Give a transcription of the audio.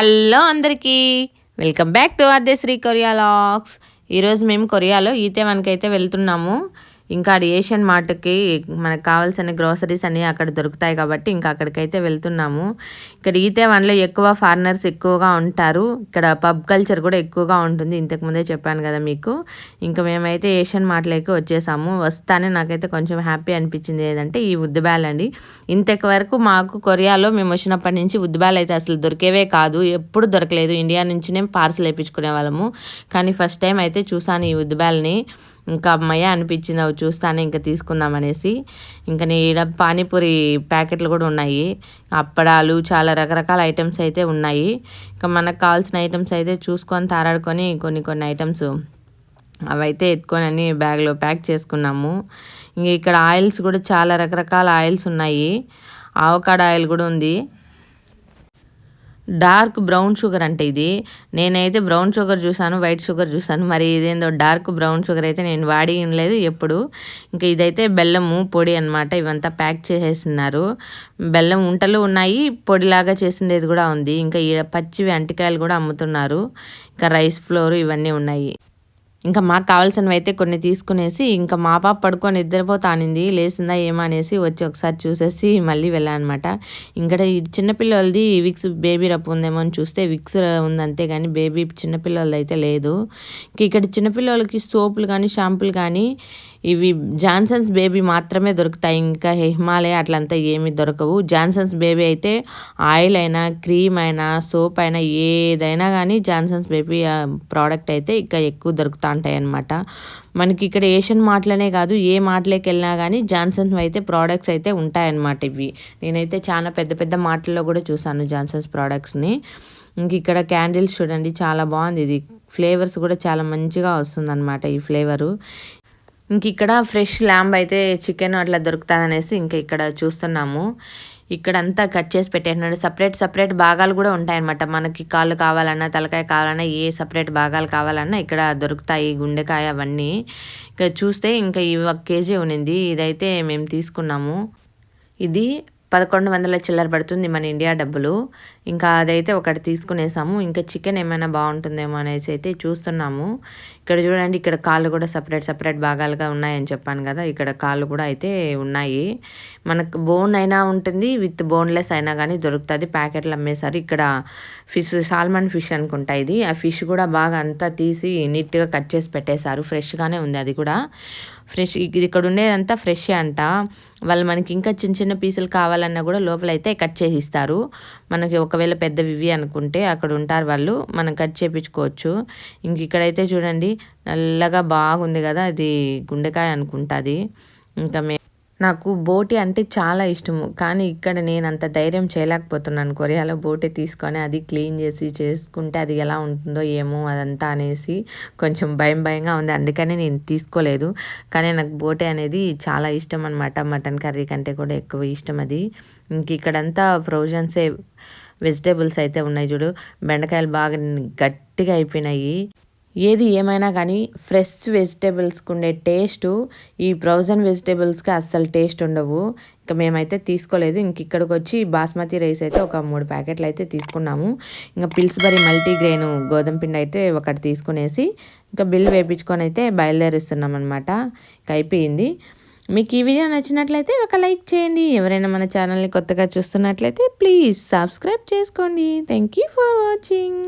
Hello అందరికీ. Welcome back to అదే Shri Korea లాక్స్. ఈరోజు మేము కొరియాలో ఈతేవన్కి అయితే వెళ్తున్నాము. ఇంకా అది ఏషియన్ మార్ట్కి మనకు కావాల్సిన గ్రోసరీస్ అన్నీ అక్కడ దొరుకుతాయి కాబట్టి ఇంకా అక్కడికైతే వెళ్తున్నాము. ఇక్కడ ఈతే వన్లో ఎక్కువ ఫారినర్స్ ఎక్కువగా ఉంటారు. ఇక్కడ పబ్ కల్చర్ కూడా ఎక్కువగా ఉంటుంది. ఇంతకుముందే చెప్పాను కదా మీకు. ఇంకా మేమైతే ఏషియన్ మార్ట్లోకి వచ్చేసాము. వస్తానే నాకైతే కొంచెం హ్యాపీ అనిపించింది ఏదంటే ఈ ఉద్దుబ్యాల్ అండి. ఇంతవరకు మాకు కొరియాలో మేము వచ్చినప్పటి నుంచి ఉద్దుబ్యాల్ అయితే అసలు దొరికేవే కాదు. ఎప్పుడు దొరకలేదు. ఇండియా నుంచినే పార్సల్ వేయించుకునే వాళ్ళము. కానీ ఫస్ట్ టైం అయితే చూసాను ఈ ఉద్దుబ్యాల్ని ఇంకా అమ్మయ్య అనిపించింది అవి చూస్తానే ఇంకా తీసుకుందాం అనేసి. ఇంకా ఈడ పానీపూరి ప్యాకెట్లు కూడా ఉన్నాయి. అప్పడాలు చాలా రకరకాల ఐటమ్స్ అయితే ఉన్నాయి. ఇంకా మనకు కావాల్సిన ఐటమ్స్ అయితే చూసుకొని తారాడుకొని కొన్ని కొన్ని ఐటమ్స్ అవైతే ఎత్తుకొని అన్ని బ్యాగ్లో ప్యాక్ చేసుకున్నాము. ఇంక ఇక్కడ ఆయిల్స్ కూడా చాలా రకరకాల ఆయిల్స్ ఉన్నాయి. ఆవకాడ ఆయిల్ కూడా ఉంది. డార్క్ బ్రౌన్ షుగర్ అంటే ఇది. నేనైతే బ్రౌన్ షుగర్ చూసాను వైట్ షుగర్ చూసాను. మరి ఇదేందో డార్క్ బ్రౌన్ షుగర్ అయితే నేను వాడి లేదు ఎప్పుడు. ఇంకా ఇదైతే బెల్లము పొడి అనమాట ఇవంతా ప్యాక్ చేసేసినారు బెల్లం ఉంటలు ఉన్నాయి పొడిలాగా చేసిండేది కూడా ఉంది. ఇంకా ఈ పచ్చివి అంటికాయలు కూడా అమ్ముతున్నారు. ఇంకా రైస్ ఫ్లోర్ ఇవన్నీ ఉన్నాయి. ఇంకా మాకు కావాల్సినవి అయితే కొన్ని తీసుకునేసి ఇంకా మా పాప పడుకొని నిద్రపోతానింది లేసిందా ఏమో అనేసి వచ్చి ఒకసారి చూసేసి మళ్ళీ వెళ్ళానమాట ఇంకా ఈ చిన్నపిల్లలది విక్స్ బేబీ రప్ ఉందేమో అని చూస్తే విక్స్ ఉంది అంతే కానీ బేబీ చిన్నపిల్లలది అయితే లేదు. ఇక్కడ చిన్నపిల్లలకి సోపులు కానీ షాంపులు కానీ ఇవి జాన్సన్స్ బేబీ మాత్రమే దొరుకుతాయి. ఇంకా హిమాలయ అట్లంతా ఏమీ దొరకవు. జాన్సన్స్ బేబీ అయితే ఆయిల్ అయినా క్రీమ్ అయినా సోప్ అయినా ఏదైనా కానీ జాన్సన్స్ బేబీ ప్రోడక్ట్ అయితే ఇంకా ఎక్కువ దొరుకుతూ ఉంటాయి అన్నమాట. మనకి ఇక్కడ ఏషియన్ మాటలనే కాదు ఏ మాటలకి వెళ్ళినా కానీ జాన్సన్స్ అయితే ప్రోడక్ట్స్ అయితే ఉంటాయన్నమాట ఇవి. నేనైతే చాలా పెద్ద పెద్ద మాటల్లో కూడా చూసాను జాన్సన్స్ ప్రోడక్ట్స్ని ఇంక ఇక్కడ క్యాండిల్స్ చూడండి చాలా బాగుంది. ఇది ఫ్లేవర్స్ కూడా చాలా మంచిగా వస్తుంది ఈ ఫ్లేవరు ఇంక ఇక్కడ ఫ్రెష్ ల్యాంబ్ అయితే చికెన్ అట్లా దొరుకుతుందనేసి ఇంక ఇక్కడ చూస్తున్నాము. ఇక్కడ అంతా కట్ చేసి పెట్టేసినాడు. సపరేట్ సపరేట్ భాగాలు కూడా ఉంటాయన్నమాట. మనకి కాళ్ళు కావాలన్నా తలకాయ కావాలన్నా ఏ సపరేట్ భాగాలు కావాలన్నా ఇక్కడ దొరుకుతాయి గుండెకాయ అవన్నీ. ఇక చూస్తే ఇంకా ఇవి ఒక కేజీ ఉన్నింది. ఇదైతే మేము తీసుకున్నాము. ఇది పదకొండు వందల చిల్లర పడుతుంది మన ఇండియా డబ్బులు. ఇంకా అదైతే ఒకటి తీసుకునేసాము. ఇంకా చికెన్ ఏమైనా బాగుంటుందేమో అనేసి అయితే చూస్తున్నాము. ఇక్కడ చూడండి ఇక్కడ కాళ్ళు కూడా సపరేట్ సపరేట్ భాగాలుగా ఉన్నాయని చెప్పాను కదా. ఇక్కడ కాళ్ళు కూడా అయితే ఉన్నాయి. మనకు బోన్ అయినా ఉంటుంది విత్ బోన్లెస్ అయినా కానీ దొరుకుతుంది. ప్యాకెట్లు అమ్మేసారు ఇక్కడ ఫిష్ సాల్మన్ ఫిష్ అనుకుంటా ఇది. ఆ ఫిష్ కూడా బాగా అంతా తీసి నీట్గా కట్ చేసి పెట్టేశారు. ఫ్రెష్గానే ఉంది అది కూడా. ఫ్రెష్ ఇక్కడ ఉండేదంతా ఫ్రెష్ అంట. వాళ్ళు మనకి ఇంకా చిన్న చిన్న పీసులు కావాలన్నా కూడా లోపల అయితే కట్ చేసి ఇస్తారు. మనకి ఒక ఒకవేళ పెద్దవి ఇవి అనుకుంటే అక్కడ ఉంటారు వాళ్ళు మనం కట్ చేయించుకోవచ్చు ఇంక ఇక్కడైతే చూడండి నల్లగా బాగుంది కదా అది గుండెకాయ అనుకుంటుంది ఇంకా మే నాకు బోటి అంటే చాలా ఇష్టము. కానీ ఇక్కడ నేను అంత ధైర్యం చేయలేకపోతున్నాను. కొరియాలో బోటి తీసుకొని అది క్లీన్ చేసి చేసుకుంటే అది ఎలా ఉంటుందో ఏమో అదంతా అనేసి కొంచెం భయం భయంగా ఉంది. అందుకని నేను తీసుకోలేదు. కానీ నాకు బోటి అనేది చాలా ఇష్టం అనమాట మటన్ కర్రీ కంటే కూడా ఎక్కువ ఇష్టం అది. ఇంక ఇక్కడంతా ఫ్రోజన్సే వెజిటేబుల్స్ అయితే ఉన్నాయి చూడు. బెండకాయలు బాగా గట్టిగా అయిపోయినాయి. ఏది ఏమైనా కానీ ఫ్రెష్ వెజిటేబుల్స్కి ఉండే టేస్ట్ ఈ ఫ్రోజన్ వెజిటేబుల్స్కి అస్సలు టేస్ట్ ఉండవు. ఇంకా మేమైతే తీసుకోలేదు. ఇంక ఇక్కడికి వచ్చి బాస్మతి రైస్ అయితే ఒక మూడు ప్యాకెట్లు అయితే తీసుకున్నాము. ఇంకా పిల్స్బరీ మల్టీగ్రెయిన్ గోధుమ పిండి అయితే ఒకటి తీసుకునేసి ఇంకా బిల్ వేయించుకొని అయితే బయలుదేరిస్తున్నాం అనమాట ఇంకా అయిపోయింది. మీకు ఈ వీడియో నచ్చినట్లయితే ఒక లైక్ చేయండి. ఎవరైనా మన ఛానల్ని కొత్తగా చూస్తున్నట్లయితే ప్లీజ్ సబ్స్క్రైబ్ చేసుకోండి. Thank you for watching